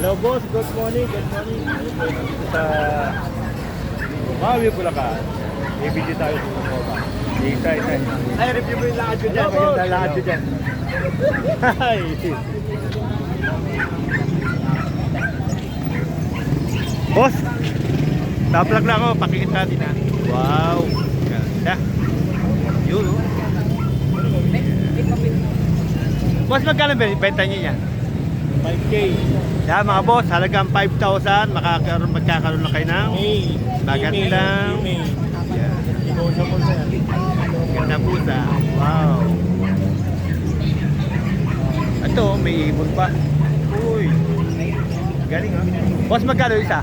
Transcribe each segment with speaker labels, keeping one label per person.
Speaker 1: Hello boss, good morning, good morning. Sa Bukawi, Bulacan. Ibigay tayo sa mga boba. Isa, isa. Ay, review mo yung lakad ko dyan. Maganda lakad ko dyan. Hi! Boss, taplag na ako. Pakikita natin ha. Wow! Ganda. Yun, oh. Boss, magkano benta niya yan?
Speaker 2: 5K.
Speaker 1: Yan mga boss, halagang 5,000, makakaroon, magkakaroon na kayo ng. Magandang- Ganda pusa. Wow. Ito, may ibon pa. Uy. Galing ha. Boss, magkano isa?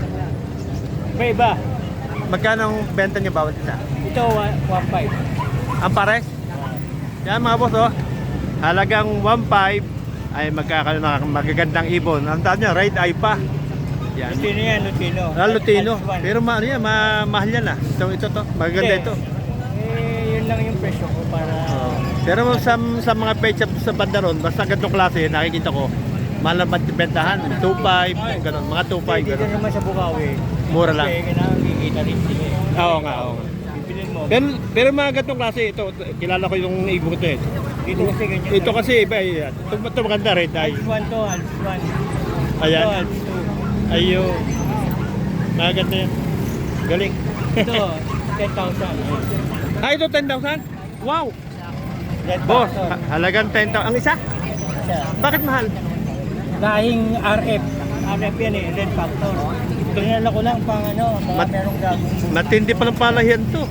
Speaker 2: May iba.
Speaker 1: Magkano ang benta niya bawat isa?
Speaker 2: Ito, 1.5.
Speaker 1: Ang pares? Yan mga boss oh. Halagang 1.5 ay magkakaroon ng magagandang ibon. Ang tawag niya, red eye pa. Yan.
Speaker 2: Lutino yan, Lutino.
Speaker 1: Ah, Lutino. Pero ma ano yan, ma mahal yan ah. Ito, ito to. Maganda
Speaker 2: Hindi.
Speaker 1: ito.
Speaker 2: Eh, yun lang yung presyo ko para...
Speaker 1: Oo. Pero sa, sa mga shop sa banda ron, basta ganitong klase, nakikita ko, mahal ang bentahan. 2.5, ganun. Mga 2.5,
Speaker 2: Hindi dito
Speaker 1: ganun.
Speaker 2: naman sa Bukawi.
Speaker 1: Mura lang.
Speaker 2: Kasi kailangan kikita rin sila eh.
Speaker 1: Oo nga, oo nga. Pero, pero mga ganitong klase, ito, kilala ko yung ibon ko ito eh.
Speaker 2: Dito kasi ganyan.
Speaker 1: Ito kasi iba eh. Ito, ito maganda, red eye.
Speaker 2: Alps 1 to, Alps 1.
Speaker 1: Ayan.
Speaker 2: Ito, Alps
Speaker 1: Ayun. Maganda yan. Galing.
Speaker 2: 2. Ito, 10,000.
Speaker 1: ah, ito 10,000? Wow!
Speaker 2: Red
Speaker 1: Boss,
Speaker 2: Factor.
Speaker 1: ha- halagang 10,000. Ang isa?
Speaker 2: Siya.
Speaker 1: Bakit mahal?
Speaker 2: Dahing RF. RF yan eh, Red Factor. Pinala ko lang pang ano, mga
Speaker 1: Mat-
Speaker 2: merong gagong.
Speaker 1: Matindi palang palahian to.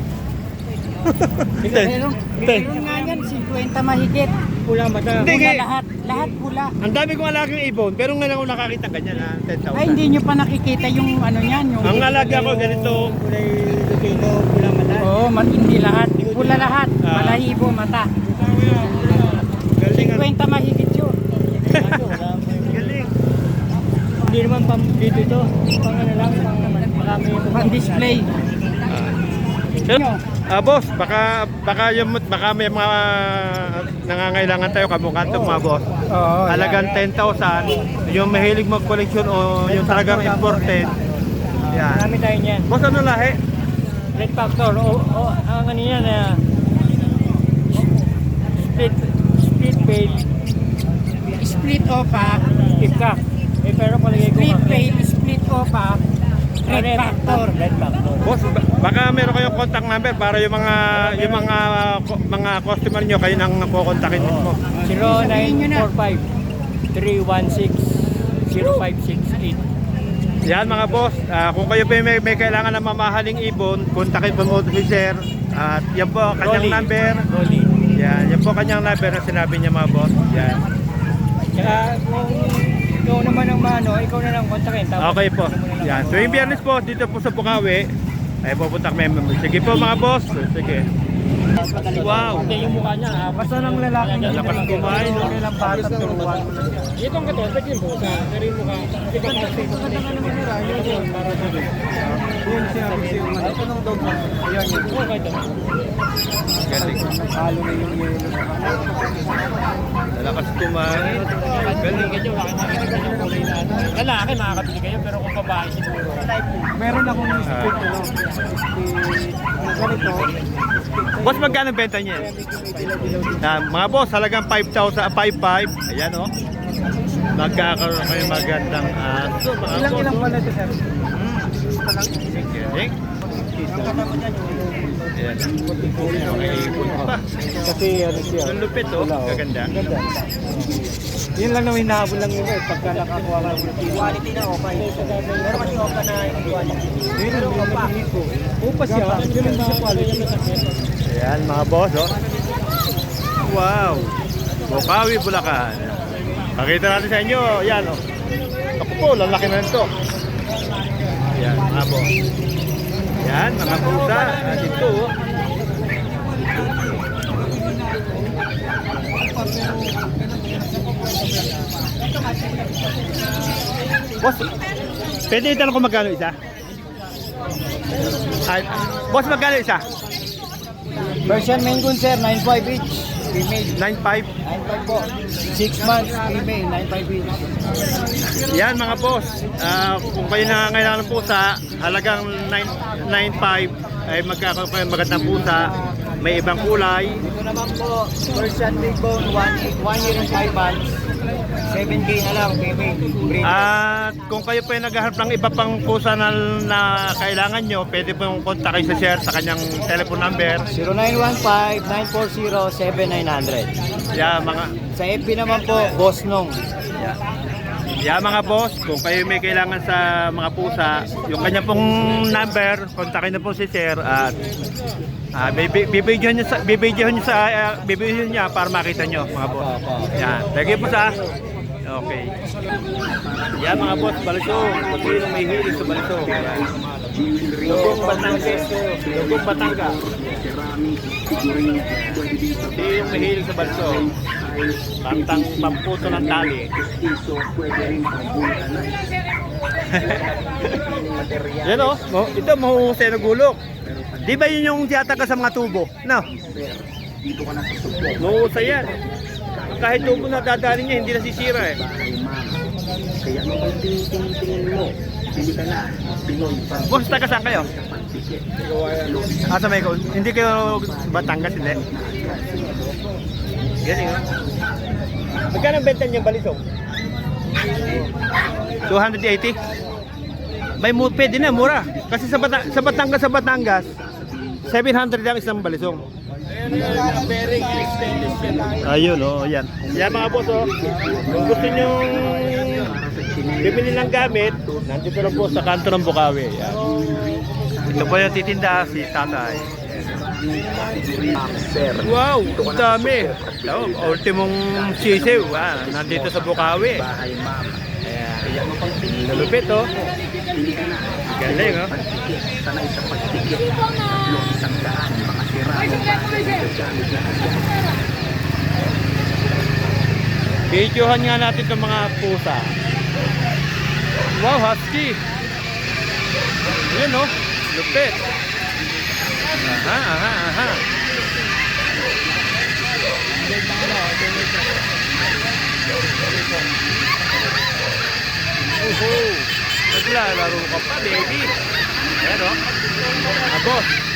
Speaker 3: Meron, meron nga yan, 50 mahigit.
Speaker 2: Pulang mata.
Speaker 1: Hindi,
Speaker 3: Pula
Speaker 1: kaya-
Speaker 3: lahat, lahat pula.
Speaker 1: Ang dami kong alagang ibon, pero ngayon ako nakakita ganyan ha, 10,000.
Speaker 3: Ay, hindi nyo pa nakikita yung ano yan. Yung,
Speaker 1: Ang alaga ko ganito,
Speaker 2: Kulay Lutino, pulang mata.
Speaker 3: Oo, man, hindi lahat. Pula lahat.
Speaker 1: Ah.
Speaker 3: Balahibo, mata.
Speaker 1: galing ang
Speaker 3: 50 mahigit yun.
Speaker 1: Galing.
Speaker 2: Hindi naman pang dito ito. Pang ano lang, pang marami.
Speaker 3: Pan-display.
Speaker 1: Pero, ah boss, baka baka yung baka may mga nangangailangan tayo kamukanto mga boss.
Speaker 3: Oo.
Speaker 1: Halagang 10,000, yung mahilig mag-collection o yung talagang imported. Yan.
Speaker 2: Marami tayo niyan.
Speaker 1: Boss, ano lahi?
Speaker 2: Red Factor. O, o ang ano yan, ah, split, split pail,
Speaker 3: Split opa.
Speaker 2: ipkak. Eh, pero palagay ko
Speaker 3: Split
Speaker 2: nga-
Speaker 3: pail, split opa. Red factor.
Speaker 2: Red Factor.
Speaker 1: Boss, ba- baka meron kayong contact number para yung mga yung mga mga customer nyo kayo nang kukontakin mo.
Speaker 2: 0945 316 0568
Speaker 1: Yan mga boss, ah, kung kayo pa may, may kailangan ng mamahaling ibon, kontakin po mo si Sir. At yan po kanyang
Speaker 2: Rolly.
Speaker 1: number.
Speaker 2: Rolly.
Speaker 1: Yan, yan po kanyang number na sinabi niya mga boss. Yan.
Speaker 2: Kaya kung ikaw naman ang mano, ikaw na lang kontakin. Tapos
Speaker 1: Okay po.
Speaker 2: ano mo na lang.
Speaker 1: Yan. So yung biyernes po dito po sa Bukawi, ay pupunta kami. Sige po mga boss. Sige. Wow.
Speaker 2: Hindi yung mukha niya. ah,
Speaker 3: Basta ng lalaki
Speaker 2: Yan,
Speaker 1: Lakas kumain. no?
Speaker 3: Kailang bata turuan.
Speaker 2: Itong katawan, pwede yung busa. Pero yung mukha, hindi ba kasi yung mukha naman nila, yun yun, para sa doon.
Speaker 3: Yun siya, siya. Ito nung dog mo. Ayan yun.
Speaker 2: Okay to.
Speaker 1: Galing.
Speaker 3: Halo na yung yelo.
Speaker 1: Lalakas kumain.
Speaker 2: Galing ng. Lalaki, makakabili kayo, pero kung babae siguro.
Speaker 3: Meron akong split ano. Ganito.
Speaker 1: Boss, magkano benta niya? Ah, mga boss, halagang 5,000, 5,500. Ayan oh. Magkakaroon kayo magandang aso, mga
Speaker 3: Ilang
Speaker 1: boss.
Speaker 3: ilang pala ito sir?
Speaker 1: Galing. Ayan. Mga ipon pa.
Speaker 3: Kasi ano siya.
Speaker 1: Ang lupit oh. Gaganda.
Speaker 3: Ganda. Yun lang naman hinahabol lang yun eh. Pagka nakakuha ka ng
Speaker 2: Quality na okay. Pero kasi okay na yung quality.
Speaker 3: Yun ang mga ko. Upa siya. Yun ang mga quality.
Speaker 1: Ayan mga boss oh. Wow. Bukawi, Bulacan. Pakita natin sa inyo. Ayan oh. Ako po, lalaki na nito. Ayan mga boss. Ayan, mga pusa. At ito oh. Boss, pwede itanong ko magkano isa? Ay, boss, magkano isa?
Speaker 3: Persian Maine Coon sir, 9.5 each. female.
Speaker 1: 9.5.
Speaker 3: 9.5 po. 6 months, female, 9.5 each.
Speaker 1: Yan mga boss. Ah, kung kayo nangangailangan ng pusa, halagang 9 9.5 ay magkakaroon kayo ng magandang pusa. May ibang kulay.
Speaker 3: Ito naman po, Persian Big Bone, 1 year and 5 months. 7K na lang. Breed.
Speaker 1: At kung kayo po ay naghahanap ng iba pang pusa na, na kailangan nyo, pwede pong kontakin sa share sa kanyang telephone number.
Speaker 3: 0915-940-7900.
Speaker 1: Yan mga
Speaker 3: Sa FB naman po, Boss Nong.
Speaker 1: yan. Yan mga boss, kung kayo may kailangan sa mga pusa, yung kanya pong number, kontakin na po si Sir at ah, bibi- bibigyan niyo sa bibigyan niyo sa ah, bibigyan niya para makita niyo mga boss. Yan. Thank you po sa Okay. Yan mga boss, balisong. Kung sino may hilig sa balisong. Lugong Batangas. Lugong Batangas. Sino yung may hilig sa balisong? Pantang pamputo ng tali. Yan o. Oh, ito mahuhusay na gulok. Di ba yun yung tiyataga sa mga tubo? No? Mahuhusay yan. Kahit tubo na dadali niya, hindi nasisira eh.
Speaker 4: Kaya nung pag tingin mo, hindi ka na, Pinoy pa.
Speaker 1: Boss, taga saan kayo? Ah, sa Mayko. Hindi kayo Batangas, hindi? Galing ah. Magkano benta niyo balisong? 280? May mu pwede na, mura. Kasi sa, Bata sa Batangas, sa Batangas, 700 lang isang balisong. Ayun, oh, yan. Yan mga boss, oh. Kung gusto nyo bibili ng gamit, nandito lang po sa kanto ng Bukawi. Yan. Ito po yung titinda si tatay. Wow, ang dami. Oh, ultimong sisiw, ah, nandito sa Bukawi. Ayan. Lulupit, oh. Galing, oh.
Speaker 4: Sanay sa pagtikip. Tatlo, isang daan,
Speaker 1: Videohan nga natin itong mga pusa. Wow, husky. Yan oh, lupit. Aha, aha, aha. Uhu, naglalaro ka pa, baby. Ayan oh. Abos.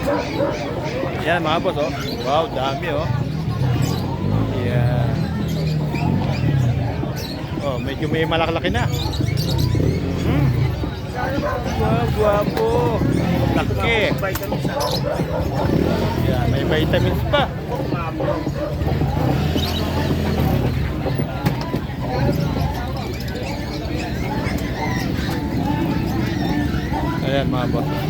Speaker 1: Ayan. Yan mga boss oh. Wow, dami oh. Yan. Oh, medyo may malakalaki na. Hmm. Wow, guwapo. Laki. Yan, may vitamins pa. Ayan mga boss.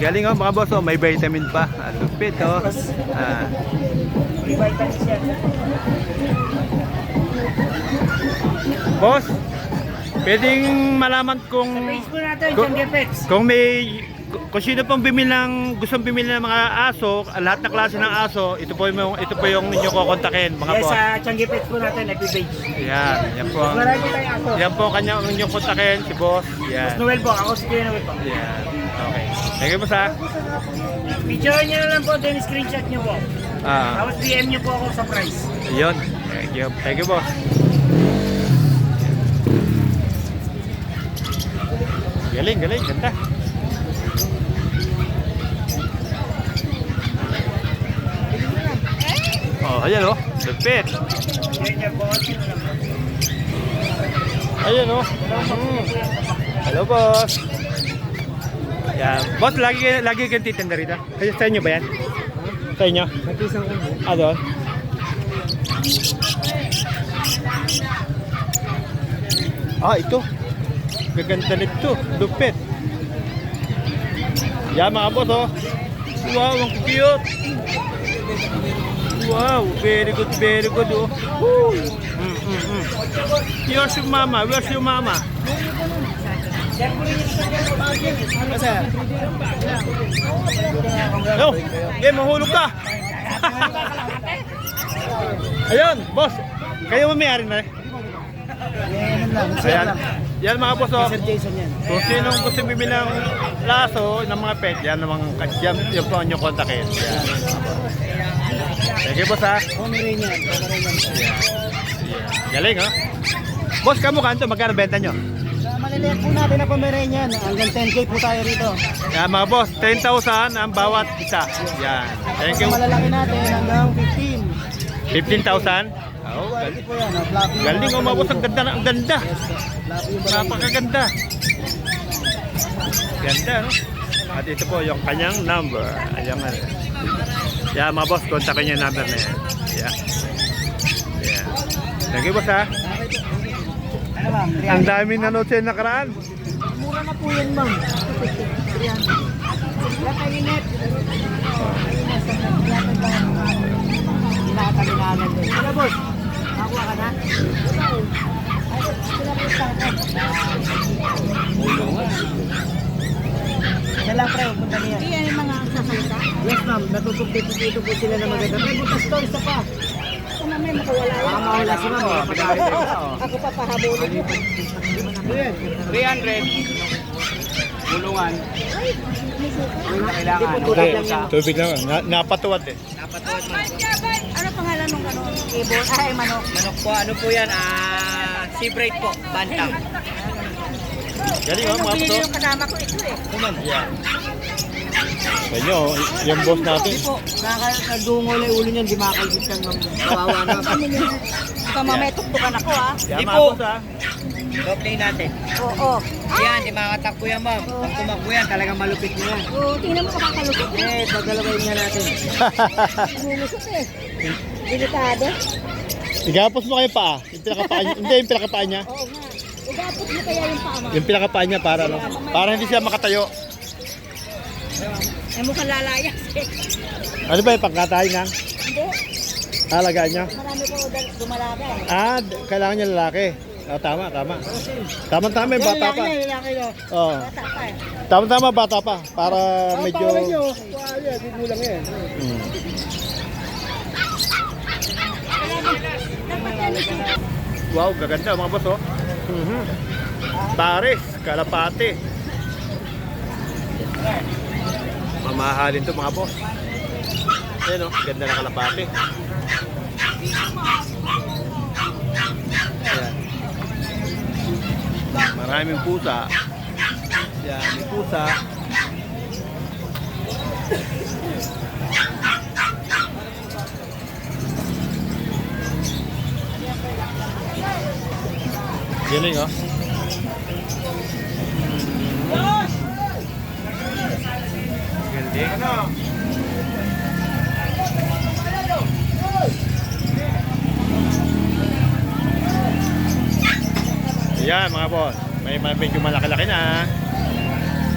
Speaker 1: Galing oh mga boss oh, may vitamin pa. Ah, lupit oh. Ah. Boss, pwedeng malaman kung
Speaker 2: Facebook natin, Gepets.
Speaker 1: kung may kung sino pong bumili ng gustong bumili ng mga aso, lahat ng klase ng aso, ito po yung ito po yung inyo kokontakin mga
Speaker 2: Yes,
Speaker 1: boss.
Speaker 2: sa Changi Pets po natin, FB page.
Speaker 1: Yan, yan po.
Speaker 2: Marami tayong aso.
Speaker 1: Yan po kanya inyong kontakin si boss. Yan.
Speaker 2: Noel po, ako si Noel po.
Speaker 1: Yan. Thank you po sa.
Speaker 2: Picture na lang po, then screenshot nyo po.
Speaker 1: Ah,
Speaker 2: Tapos PM nyo po ako sa price.
Speaker 1: yun. Thank you. Thank you boss. Galing, galing, ganda. Oh, ayan oh. Lupit.
Speaker 2: Yan yan po.
Speaker 1: Ayun oh. Mm. Hello boss. Yan. Boss, lagi, lagi kang titinda rito. Kasi sa inyo ba yan? Sa inyo?
Speaker 2: Nag-isang ko.
Speaker 1: Ah, doon? Ah, ito. Gaganda nito. Lupit. Yan mga boss, oh. Wow, ang cute. Wow, very good, very good, oh. Woo. Mm, mm, mm. Here's your mama. Where's your mama? Yo, eh, mahulog ka. Ayun, boss. Kayo mamayari na eh. Ayan. Yan mga boss, oh.
Speaker 2: Sir Jason yan.
Speaker 1: Kung sinong gusto bibili ng laso ng mga pet, yan ang mga yan, yung po inyong kontakin. Yan. You, boss, ha. Galing, ha. Boss, kamo kanto, magkano benta nyo?
Speaker 2: Maliliit po natin na Pomeranian, hanggang 10k po tayo rito.
Speaker 1: Yan, mga boss, 10,000 ang bawat isa. Yan. Thank
Speaker 2: Sa
Speaker 1: you.
Speaker 2: malalaki natin, hanggang 15.
Speaker 1: 15,000. Oh,
Speaker 2: Quality po yan. oh. Fluffy yung
Speaker 1: galing,
Speaker 2: mga
Speaker 1: oh, mga boss. Ang ganda na, ang ganda.
Speaker 2: Fluffy yung.
Speaker 1: Napakaganda. Ganda, no? At ito po yung kanyang number. Ayan nga. Yeah, mga boss, kontakin niyo yung number na yan. Yeah. Yeah. Thank you, boss, ha?
Speaker 2: Ano?
Speaker 1: Ang
Speaker 2: 300.
Speaker 1: daming nanood sa'yo nakaraan.
Speaker 2: Mura na po yan ma'am. 300. Wala tayo net. Pinakatalinangan din. Ano boss? Nakuha ka na? Isa lang pre, punta niya.
Speaker 5: Yan yung mga sasalita.
Speaker 2: Yes ma'am, natutupit-tupito po sila na maganda. May butas to, isa pa.
Speaker 5: Naman makawala
Speaker 2: Baka
Speaker 5: yan.
Speaker 2: mawala si ma'am. eh. Pag-aari tayo.
Speaker 5: Ako pa pahabulin mo.
Speaker 2: 300. Bulungan. Kailangan.
Speaker 1: Okay, tubig lang. Na, napatuwad eh.
Speaker 5: Ano pangalan nung ano? Ibon? Ay, manok.
Speaker 2: Manok po, ano po yan? Ah, sea break po, bantang.
Speaker 1: Galing,
Speaker 5: Ay,
Speaker 1: oh, mga
Speaker 5: binili
Speaker 1: boss.
Speaker 5: yung kasama ko ito eh.
Speaker 1: Yeah. Sa inyo, yung boss natin.
Speaker 2: Hindi po, nakakadungo na yung ulo niyan, di makakalbit yan, ma'am. Kawawa na.
Speaker 5: Baka mamaya tuktukan ako ah.
Speaker 1: Yeah,
Speaker 2: Di
Speaker 1: mga
Speaker 2: po.
Speaker 1: ha?
Speaker 2: Doble natin.
Speaker 5: Oo.
Speaker 2: Yan, di makakatakbo yan, ma'am. Pag tumakbo yan, talagang malupit na yan.
Speaker 5: Oo, tingnan mo kapakalusot eh.
Speaker 2: Eh, pagdalawain nga natin.
Speaker 5: Lulusot eh. Delikado.
Speaker 1: Igapos mo kayo paa. Yung pinakapaa niya. Hindi, yung pinakapaa niya.
Speaker 5: Oo nga. Igapot mo kaya yung paa mo.
Speaker 1: Yung pinakapaa niya para ano, para hindi siya makatayo.
Speaker 5: Eh mukhang lalayas eh.
Speaker 1: Ano ba yung pagkatay na?
Speaker 5: Hindi.
Speaker 1: Alagaan niya?
Speaker 5: Marami ko dumalaga eh.
Speaker 1: Ah, kailangan niya lalaki. Oh, tama, tama. Tama-tama yung bata pa.
Speaker 2: lalaki na.
Speaker 1: Oh.
Speaker 5: Bata pa eh.
Speaker 1: Tama-tama bata pa para medyo
Speaker 2: Wow, yan, gugulang yan.
Speaker 1: Hmm.
Speaker 5: Dapat yan.
Speaker 1: Wow, gaganda mga boss oh. Mhm. Pares, kalapate. Mamahalin to mga boss. Ayan oh, ganda ng kalapate. Ayan. Maraming pusa. Yan, may pusa. Galing oh. Ayan mga boss. May medyo malaki-laki na.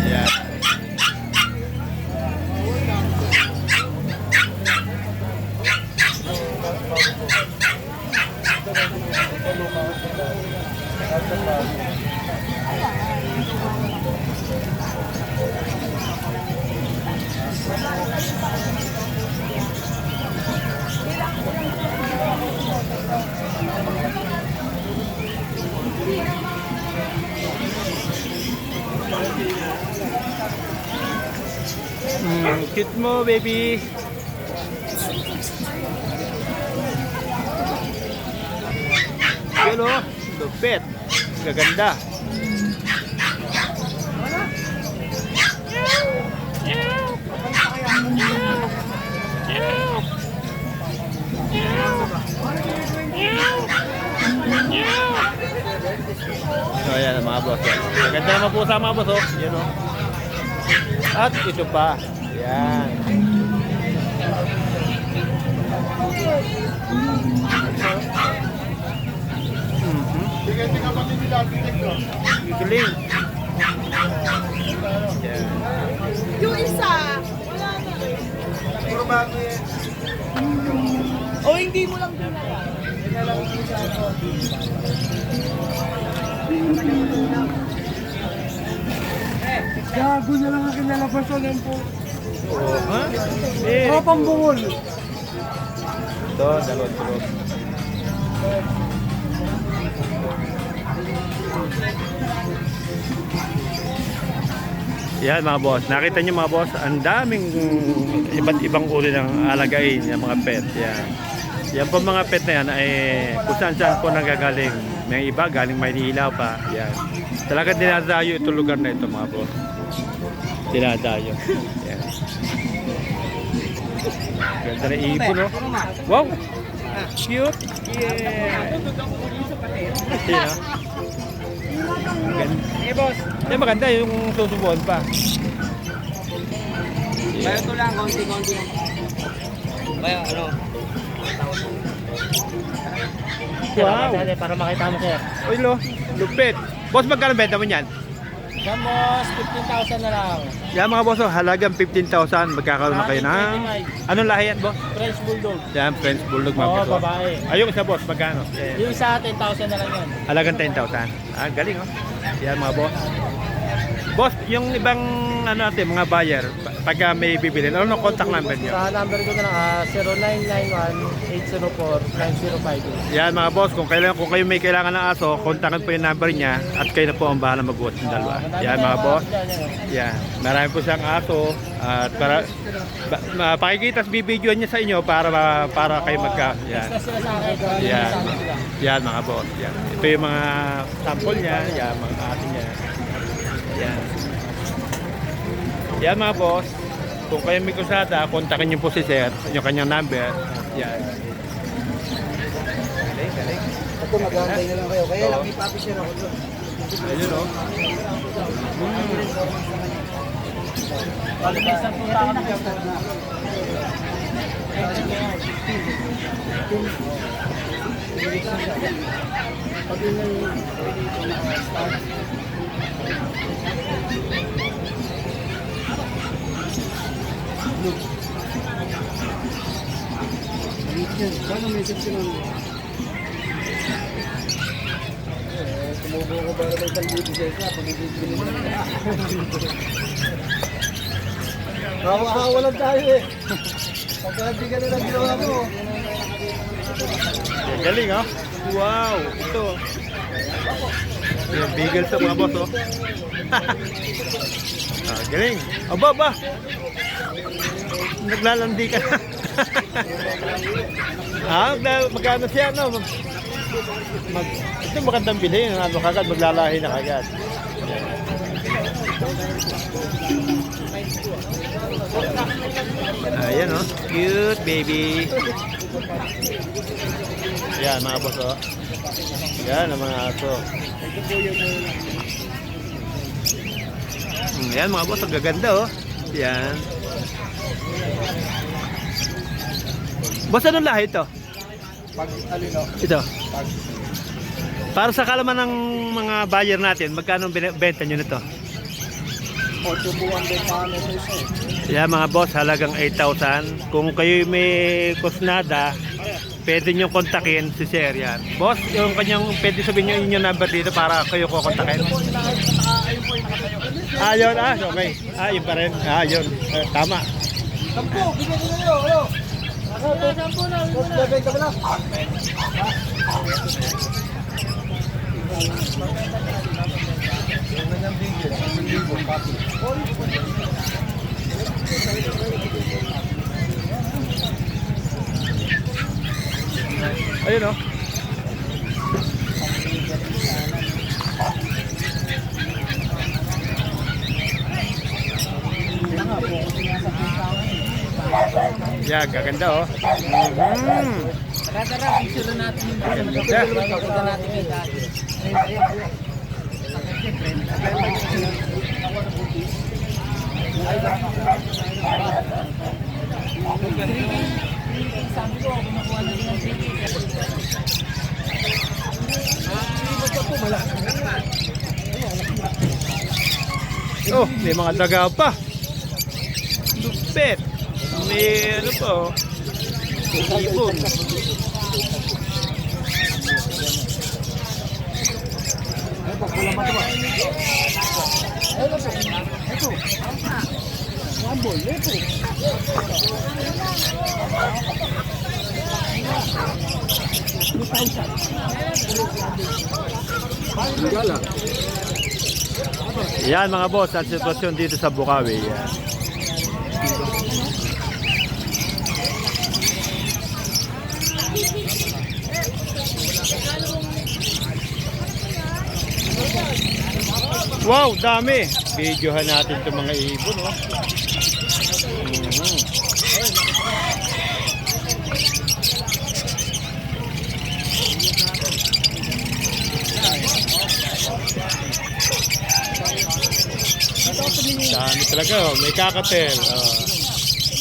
Speaker 1: Ayan. Mm, cute mo, baby. Yun o, lupit. Gaganda. pusa mga boss, oh. Yan, oh. At ito pa. Yan. Mhm. Gigiling. Yan.
Speaker 5: Yung isa, wala na. O hindi mo lang dinala.
Speaker 2: Gago na lang ang kinalabasan ng po.
Speaker 1: Oh, ha? Eh,
Speaker 2: Tropang bungol.
Speaker 1: Ito, dalawang tulog. Yan mga boss, nakita niyo mga boss, ang daming iba't ibang uri ng alagain ng mga pet. Yan. Yan po mga pet na yan ay kung saan saan po nagagaling. May iba galing Maynila pa. Yan. Talaga dinadayo itong lugar na ito mga boss. Dinadayo. Ganda na ibon, no? Wow! Cute! Yeah! Yeah. Ganda.
Speaker 3: Eh, boss.
Speaker 1: Eh, maganda yung susubuan pa.
Speaker 3: Bayo to lang, konti-konti. Bayo, ano?
Speaker 1: Wow!
Speaker 2: Para makita mo sir.
Speaker 1: Uy, lo. Lupit. Boss, magkano benta mo niyan?
Speaker 2: Yan boss, 15,000 na lang.
Speaker 1: Yan mga boss, oh, halagang 15,000. Magkakaroon na kayo ng... Anong lahi yan, boss?
Speaker 2: French Bulldog.
Speaker 1: Yan, French Bulldog mga
Speaker 2: Oo,
Speaker 1: boss. oh.
Speaker 2: babae.
Speaker 1: Ayun isa, boss. Magkano? Eh,
Speaker 2: Yung isa, 10,000 na lang yan.
Speaker 1: halagang 10,000. Ah, galing, oh. Yan mga boss. Boss, yung ibang ano natin, mga buyer, pa- pagka may bibili, ano ang contact number niyo?
Speaker 2: Sa number ko na lang, ah, 0991-804-9058.
Speaker 1: Yan mga boss, kung kailan kung kayo may kailangan ng aso, kontakin po yung number niya at kayo na po ang bahala mag-uot ng dalawa. Yan mga boss. Yan. Marami po siyang aso at para ba, ma- pakikita sa bibidyo niya sa inyo para para kayo magka yan. Yan. Yan mga boss. Yan. Ito yung mga sample niya, yan mga aso niya. Yan. Yan mga boss. Kung kayo may kusada, kontakin niyo po si Sir, yung kanyang number. Yan. Galing, galing.
Speaker 3: Ako, mag-aantay na lang kayo. Kaya lang, may papi share ako doon.
Speaker 1: Ayun oh.
Speaker 2: Pag-isang punta kami dyan.
Speaker 3: Tumubo ko para may isang libo sa isa. Pag ibibili mo na. Hawa-hawa lang tayo eh. Pagka hindi ka na lang mo.
Speaker 1: Galing oh. Wow, ito. Yung bigel sa mga boss oh. ah, galing. Aba, ba. Naglalandi ka na. ah, magkano siya no? Mag, ito magandang bilhin. Ano kagad, maglalahi na kagad. Ayan oh. Cute baby. Yan mga boss oh. Yan ang mga aso. Hmm, yan mga boss, ang gaganda oh. Yan. Boss, anong lahi ito?
Speaker 3: Pag alino,
Speaker 1: Ito. Para sa kalaman ng mga buyer natin, magkano benta nyo nito?
Speaker 3: 8 buwan isa eh.
Speaker 1: Yan mga boss, halagang 8,000. Kung kayo may kusnada, pwede nyo kontakin si Sir yan. Boss, yung kanyang, pwede sabihin nyo yung number dito para kayo ko kontakin. Ah, yun. Ah, okay. Ah, yun pa rin. Ah, yun. Eh, tama.
Speaker 3: Sampo, bigyan ko na yun. Ano? Sampo na. Boss, bebenta mo na.
Speaker 1: Ayun oh. Yeah, gaganda oh. Mhm.
Speaker 2: Tara, tara, picture natin yung
Speaker 1: Ganda.
Speaker 2: Picture natin yung dati.
Speaker 1: Oh, may mga daga pa. Lupit. May ano pa oh. Ibon. Yan mga boss, ang sitwasyon dito sa Bukawi. Yan. Wow, dami. Videohan natin itong mga ibon, oh. Mhm. Dami talaga, oh. May kakatel. Oh.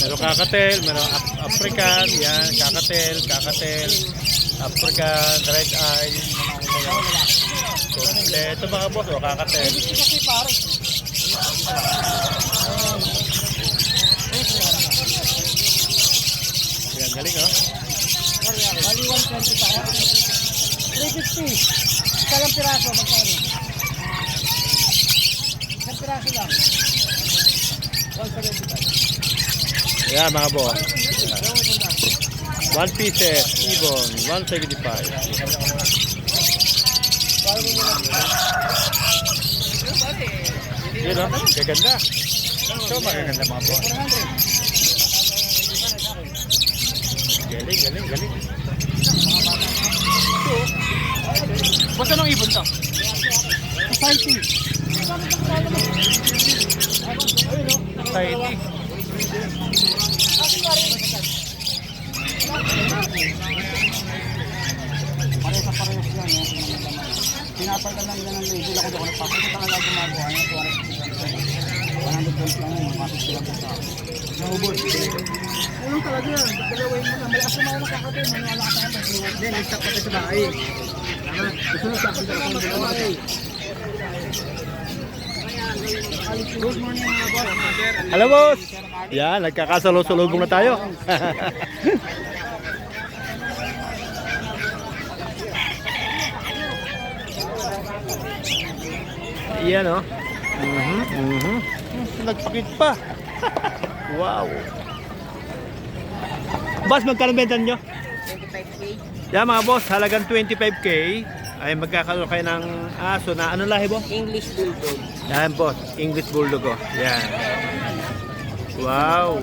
Speaker 1: Meron kakatel, meron Af- African, yan, kakatel, kakatel, African, red eye. Kompleto mga boss, oh, kakatel. Yan, galing, oh.
Speaker 3: Bali 120 tayo. 350. Isa lang piraso, magkano? Isang piraso lang. 175.
Speaker 1: Yan, mga boss. One pieces, ibon, 175. Yun, oh, gaganda. Ito, magaganda mga boss. Galing, galing, galing.
Speaker 6: Boss, anong ibon to?
Speaker 3: Society.
Speaker 1: Society.
Speaker 3: Parehas sa parehas lang. Yan, Pinapalitan lang nila ng label. Ako doon nagpapit. Ito talaga gumagawa. Yan, 200 volts lang yun. Mapapit sila po sa akin. Naubos. Ulong talaga yan. Pagkalawin mo na. Malakas naman ako nakakapin. Maniwala ka akin. Hindi, nag-stop ka tayo sa bahay. Tama. Gusto mo sa akin. Sa bahay. Good morning mga boss.
Speaker 1: Hello, boss! Yan, nagkakasalubong na tayo. Yan, oh. Mhm, mhm. Nagpakit pa. wow. Boss, magkano benta nyo?
Speaker 3: 25K.
Speaker 1: Yan mga boss, halagang 25k ay magkakaroon kayo ng aso na anong lahi boss?
Speaker 3: English Bulldog.
Speaker 1: Yan boss, English Bulldog oh. Yan. Wow.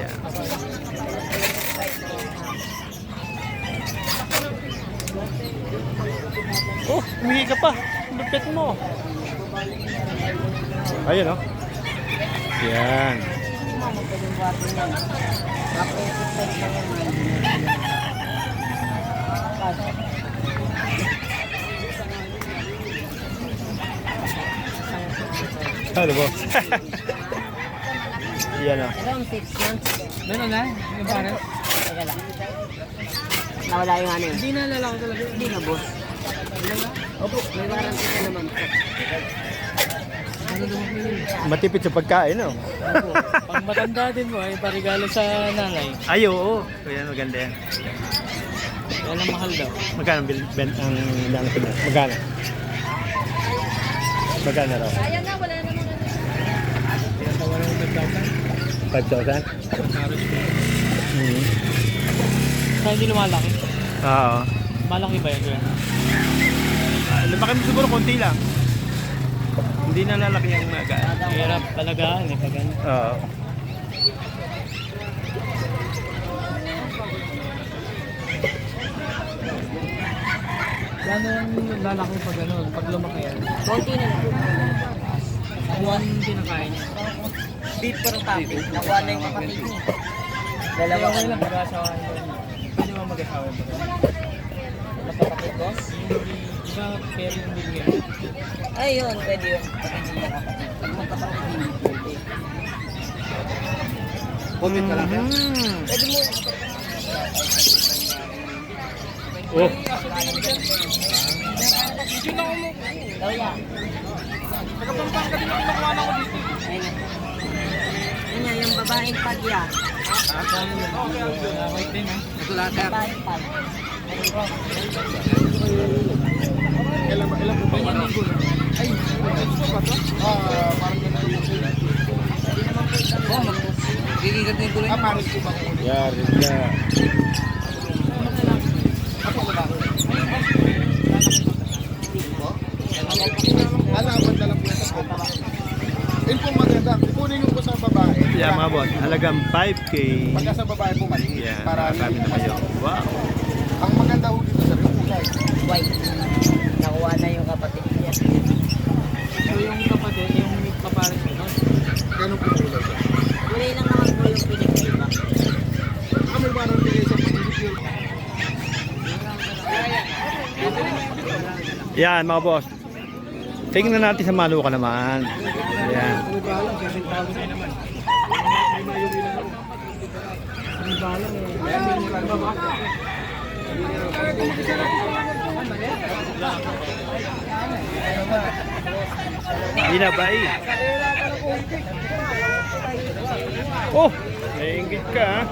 Speaker 1: Yan. Oh, humihi ka pa. Lupit mo. Ayun oh. Yan. Ano boss? Yan oh.
Speaker 3: Around 6 months.
Speaker 6: Meron na, yung pare.
Speaker 3: Teka lang. Nawala yung ano yun.
Speaker 6: Hindi na lalaki talaga.
Speaker 3: Hindi na, boss. Opo, may warranty ka naman.
Speaker 1: Matipid sa pagkain oh.
Speaker 6: Opo. Pag matanda din mo, ay parigalo sa nanay.
Speaker 1: Ay oo. Yan maganda yan.
Speaker 6: Wala mahal daw.
Speaker 1: Magkano bil ben ang lang tingnan? Magkano? Magkano raw?
Speaker 7: Sayang na, wala namang ano.
Speaker 6: Pinatawa ng
Speaker 1: 5,000?
Speaker 6: 5,000.
Speaker 1: Mm.
Speaker 6: Sa hindi lumalaki.
Speaker 1: Oo.
Speaker 6: Malaki ba yun? kuya?
Speaker 1: Ah, Lumaki mo siguro konti lang. Hindi na lalaki ang maga.
Speaker 6: Hirap talagaan eh. Pag ano.
Speaker 1: Oo.
Speaker 6: Plano yung lalaki pag ano, pag lumaki yan.
Speaker 3: Konti na lang.
Speaker 6: One kinakain niya.
Speaker 3: Beat pa ng topic. Nakuha na yung kapatid niya. Dalawa ka
Speaker 6: lang, mag-asawa. Pwede mo mag-asawa ba?
Speaker 3: Magkapatid, boss?
Speaker 6: Hindi
Speaker 2: Sa pair yung bigyan.
Speaker 5: Ayun, pwede yun. Pag na magkapatid, hindi pwede.
Speaker 3: Comment ka lang.
Speaker 1: Mhm.
Speaker 5: Pwede mo.
Speaker 1: Oh,
Speaker 5: Daw yan. Ayun. Yun yan, yung babaeng pagya.
Speaker 2: White din ha.
Speaker 3: Ito lahat yan.
Speaker 5: Babaeng pag.
Speaker 3: Ilan ba? Ilan po ba? Ay, ito ba to? Ah, parang ganun yung Oh, Gigigat din ko lang. Ah, parang po ba?
Speaker 1: yari na.
Speaker 3: Ako ba? Halaman na lang po kanta. Yun po maganda. Yung po sa babae.
Speaker 1: Yeah, mga boss. Halagang 5K.
Speaker 3: Pagka sa babae po maliit.
Speaker 1: Yeah,
Speaker 3: para
Speaker 1: marami na kayo. Wow.
Speaker 3: Ang maganda ho dito sa yung kulay.
Speaker 5: White. Nakuha na yung kapatid niya.
Speaker 2: So yung kapatid, yung kapares ko nun.
Speaker 3: Ganun po kulay siya.
Speaker 5: Kulay lang naman po yung pinagkaiba.
Speaker 3: Ah, may parang bigay sa pag-ibig
Speaker 1: Yan, mga boss. Tingnan natin sa maluka naman. Yan.
Speaker 2: May balang, 7,000 na balang eh.
Speaker 1: Oh, naiingit ka ha.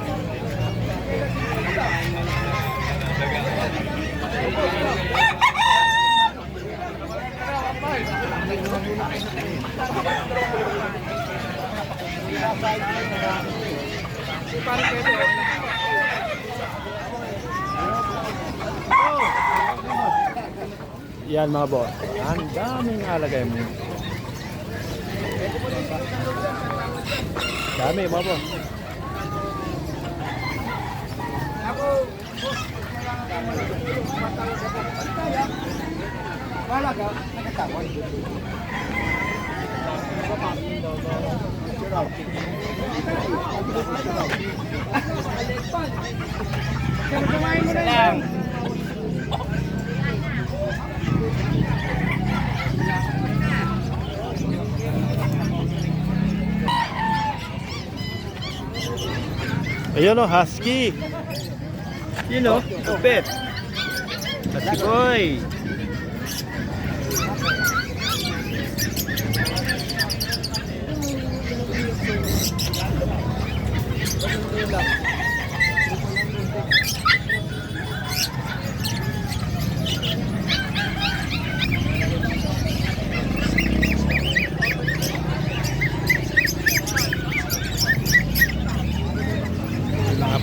Speaker 1: Yan mga boss. Ang daming alagay mo. Dami mga boss. Ayun o, husky. Yun o, upit. Husky boy.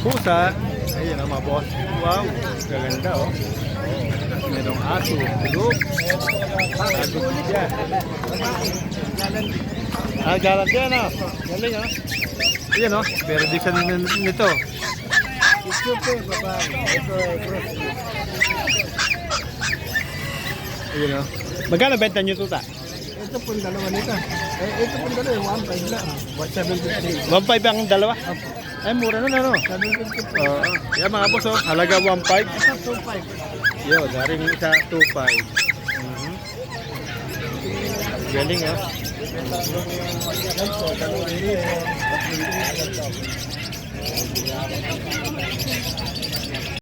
Speaker 1: Pusa. Ayun ang mga boss. Wow, gaganda oh. Merong aso, tulog. Aso dyan. Ah, galant yan ah. Galing ah. Ayan oh, pero di sa nito. Ayun oh. Magkano benta nyo tuta?
Speaker 3: Ito po dalawa nito. Eh, ito po dalawa, 1.5 lang. 1.750.
Speaker 1: 1.5 ang dalawa? Ay, mura na ano?
Speaker 3: 750
Speaker 1: Oo. yan mga boss oh, halaga 1.5.
Speaker 3: Ito 2.5.
Speaker 1: Yo, daring isa 2.5. Mhm. Galing ah.